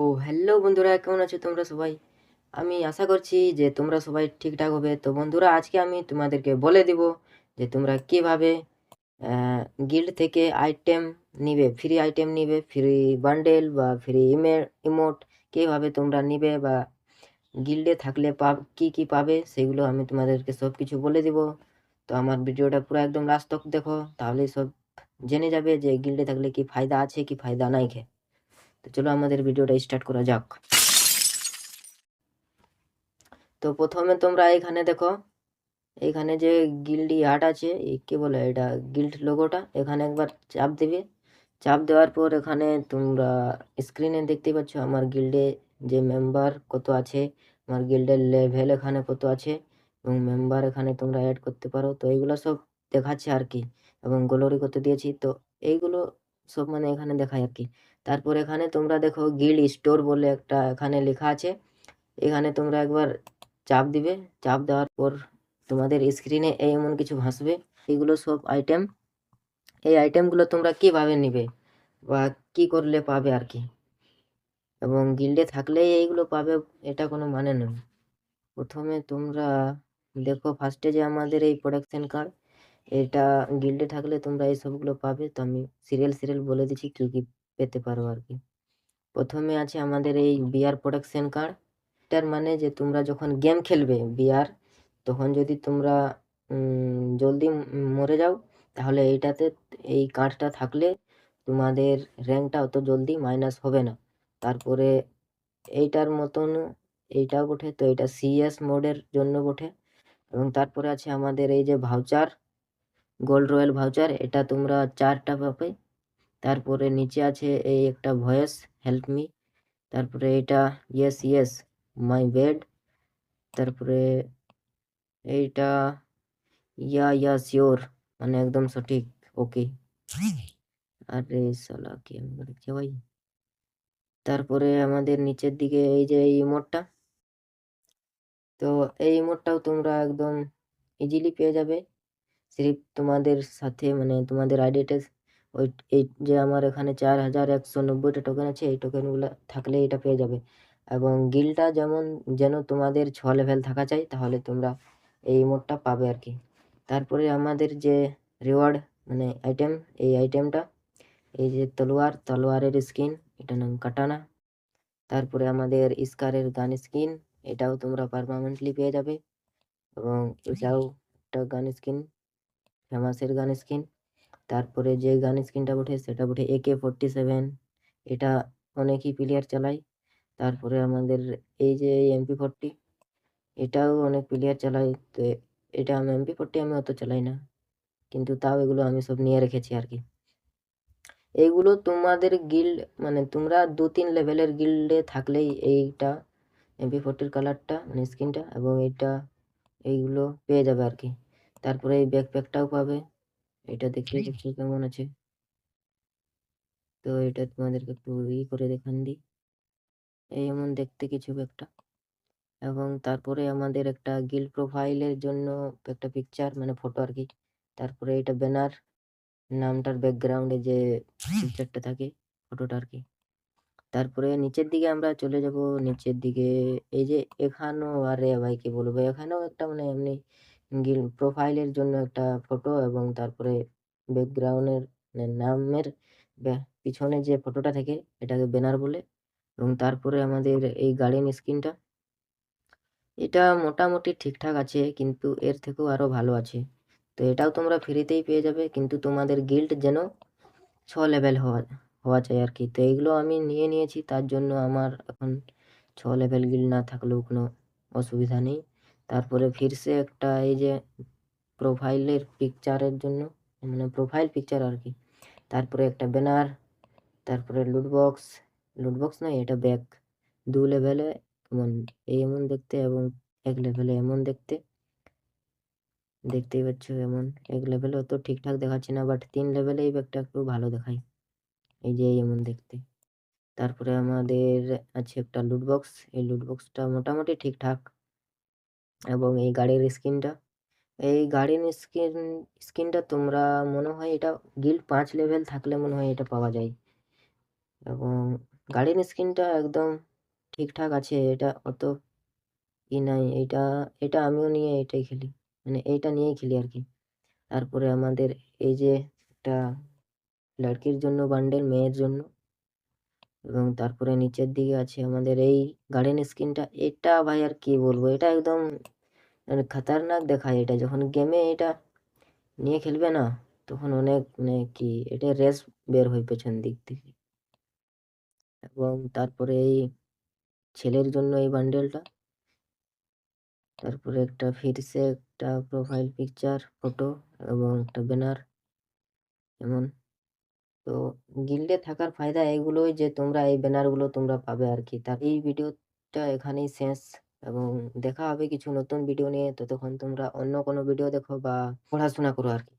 ও, hello বন্ধুরা, কেমন আছো তোমরা সবাই? আমি আশা করছি যে তোমরা সবাই ঠিকঠাক হবে। তো বন্ধুরা, আজকে আমি তোমাদেরকে বলে দিব যে তোমরা কীভাবে গিল্ড থেকে আইটেম নিবে ফ্রি আইটেম নিবে ফ্রি বান্ডেল বা ফ্রি ইমে ইমোট কীভাবে তোমরা নিবে বা গিল্ডে থাকলে পাব কি কী পাবে সেগুলো আমি তোমাদেরকে সব কিছু বলে দিব। তো আমার ভিডিওটা পুরো একদম লাস্ট তক দেখো, তাহলেই সব জেনে যাবে যে গিল্ডে থাকলে কি ফায়দা আছে, কি ফায়দা নাই খে তো চলো আমাদের ভিডিওটা স্টার্ট করা যাক। তো প্রথমে তোমরা এখানে দেখো, এখানে যে গিল্ড আর্ট আছে কি বলে এটা গিল্ড লোগোটা এখানে একবার চাপ দেবে। চাপ দেওয়ার পর এখানে তোমরা স্ক্রিনে দেখতে পাচ্ছ আমার গিল্ডে যে মেম্বার কত আছে, আমার গিল্ডের লেভেল এখানে কত আছে, এবং মেম্বার এখানে তোমরা অ্যাড করতে পারো। তো এইগুলো সব দেখাচ্ছে আর কি, এবং গোলরি করতে দিয়েছি, তো এইগুলো সব মানে এখানে দেখায় আর কি। তারপর এখানে তোমরা দেখো গিল্ড স্টোর বলে একটা এখানে লেখা আছে। এখানে তোমরা একবার চাপ দিবে, চাপ দেওয়ার পর তোমাদের স্ক্রিনে এই এমন কিছু ভাসবে। এগুলো সব আইটেম এই আইটেমগুলো তোমরা কীভাবে নিবে বা কি করলে পাবে আর কি? এবং গিল্ডে থাকলেই এইগুলো পাবে, এটা কোনো মানে নয়। প্রথমে তোমরা দেখো ফার্স্টে যে আমাদের এই প্রোডাকশন কার্ড এটা গিল্ডে থাকলে তোমরা এই সবগুলো পাবে। তো আমি সিরিয়াল সিরিয়াল বলে দিচ্ছি, কী কী পেতে পারো আর কি প্রথমে আছে আমাদের এই বিয়ার প্রোডাকশন কার্ড এটার মানে যে তোমরা যখন গেম খেলবে বিয়ার তখন যদি তোমরা জলদি মরে যাও, তাহলে এইটাতে এই কার্ডটা থাকলে তোমাদের র্যাঙ্কটা অত জলদি মাইনাস হবে না। তারপরে এইটার মতন এইটাও বটে, তো এটা সিএস মোডের জন্য বটে। এবং তারপরে আছে আমাদের এই যে ভাউচার গোল্ড রয়্যাল ভাউচার এটা তোমরা চারটা পাবে। তারপরে নিচে আছে এই একটা ভয়েস হেল্প মি তারপরে এটা ইয়েস ইয়েস মাই বেড তারপরে এইটা ইয়া ইয়া শিওর মানে একদম সঠিক ওকে আরে সালা কি আমি বলেছি ভাই? তারপরে আমাদের নিচের দিকে এই যে এই ইমোটটা তো এই ইমোটটাও তোমরা একদম ইজিলি পেয়ে যাবে। সিরিপ তোমাদের সাথে মানে তোমাদের আইডিতে ওই এই যে আমার এখানে চার হাজার একশো নব্বইটা টোকেন আছে এই টোকেনগুলো থাকলে এটা পেয়ে যাবে। এবং গিলটা যেমন যেন তোমাদের ছ লেভেল থাকা চাই তাহলে তোমরা এই মোডটা পাবে আর কি। তারপরে আমাদের যে রিওয়ার্ড মানে আইটেম এই আইটেমটা এই যে তলোয়ার তলোয়ারের স্কিন এটা নাম কাটানা তারপরে আমাদের স্কারের গান স্কিন এটাও তোমরা পারমানেন্টলি পেয়ে যাবে। এবং এটাও একটা গান স্কিন ফেমাসের গান স্কিন তারপরে যে গান স্ক্রিনটা ওঠে সেটা ওঠে কে ফোরটি সেভেন এটা অনেকই প্লেয়ার চালায়। তারপরে আমাদের এই যে এমপি ফোরটি এটাও অনেক প্লেয়ার চালায়। তো এটা আমি এমপি ফোরটি আমি অত চালাই না। কিন্তু তাও এগুলো আমি সব নিয়ে রেখেছি আর কি। এইগুলো তোমাদের গিল্ড মানে তোমরা দু তিন লেভেলের গিল্ডে থাকলেই এইটা এমপি ফোরটির কালারটা মানে স্কিনটা এবং এইটা, এইগুলো পেয়ে যাবে আর কি। তারপরে এই ব্যাকপ্যাকটাও পাবে। এটা দেখতে দেখতে কেমন আছে? তো এটা তোমাদেরকে একটু ই করে দেখান দিই এই এমন দেখতে কিছু একটা? এবং তারপরে আমাদের একটা গিল প্রোফাইলের জন্য একটা পিকচার মানে ফটো আর কি। তারপরে এটা ব্যানার নামটার ব্যাকগ্রাউন্ডে যে পিকচারটা থাকে ফটোটা আর কি। তারপরে নিচের দিকে আমরা চলে যাব। নিচের দিকে এই যে এখানেও আরে ভাই কি বলব? এখানেও একটা মানে এমনি গিল প্রোফাইলের জন্য একটা ফটো এবং তারপরে ব্যাকগ্রাউন্ডের নামের পিছনে যে ফটোটা থাকে এটাকে ব্যানার বলে এবং তারপরে আমাদের এই গার্ডেন স্ক্রিনটা। এটা মোটামুটি ঠিকঠাক আছে কিন্তু এর থেকেও আরও ভালো আছে। তো এটাও তোমরা ফ্রিতেই পেয়ে যাবে কিন্তু তোমাদের গিল্ড যেন ছ লেভেল হওয়া হওয়া চাই আর কি তো এইগুলো আমি নিয়ে নিয়েছি তার জন্য আমার এখন ছ লেভেল গিল্ড না থাকলেও কোনো অসুবিধা নেই। তারপরে ফিরসে একটা এই যে প্রোফাইলের পিকচারের জন্য মানে প্রোফাইল পিকচার আর কি। তারপরে একটা ব্যানার তারপরে লুটবক্স লুটবক্স নয়, এটা ব্যাগ দু লেভেলে এমন এই এমন দেখতে এবং এক লেভেলে এমন দেখতে। দেখতেই পাচ্ছ এমন, এক লেভেলে অত ঠিকঠাক দেখাচ্ছে না বাট তিন লেভেলে এই ব্যাগটা একটু ভালো দেখায়। এই যে এমন দেখতে। তারপরে আমাদের আছে একটা লুটবক্স এই লুটবক্সটা মোটামুটি ঠিকঠাক। এবং এই গাড়ির স্কিনটা, এই গাড়ির স্কিন, স্কিনটা তোমরা মনে হয় এটা গিল্ড পাঁচ লেভেল থাকলে মনে হয় এটা পাওয়া যায়। এবং গাড়ির স্কিনটা একদম ঠিকঠাক আছে, এটা অত ই নাই, এটা এটা আমিও নিয়ে এটাই খেলি মানে এইটা নিয়েই খেলি আর কি। তারপরে আমাদের এই যে একটা লড়কির জন্য, বান্ডেল, মেয়ের জন্য এবং তারপরে নিচের দিকে আছে আমাদের এই গার্ডেন স্কিনটা এটা ভাই আর কি বলব? এটা একদম মানে খাতারনাক দেখায় এটা। যখন গেমে এটা নিয়ে খেলবে না, তখন অনেক মানে কি, এটা রেস বের হয় পেছন দিক থেকে। এবং তারপরে এই ছেলের জন্য এই বান্ডেলটা তারপরে একটা ফিরসে একটা প্রোফাইল পিকচার ফটো এবং একটা ব্যানার এমন তো গিল্ডে থাকার ফায়দা এগুলোই যে তোমরা এই ব্যানারগুলো তোমরা পাবে আর কি তার এই ভিডিওটা এখানেই শেষ এবং দেখা হবে কিছু নতুন ভিডিও নিয়ে। ততক্ষণ তোমরা অন্য কোনো ভিডিও দেখো বা পড়াশোনা করো আর কি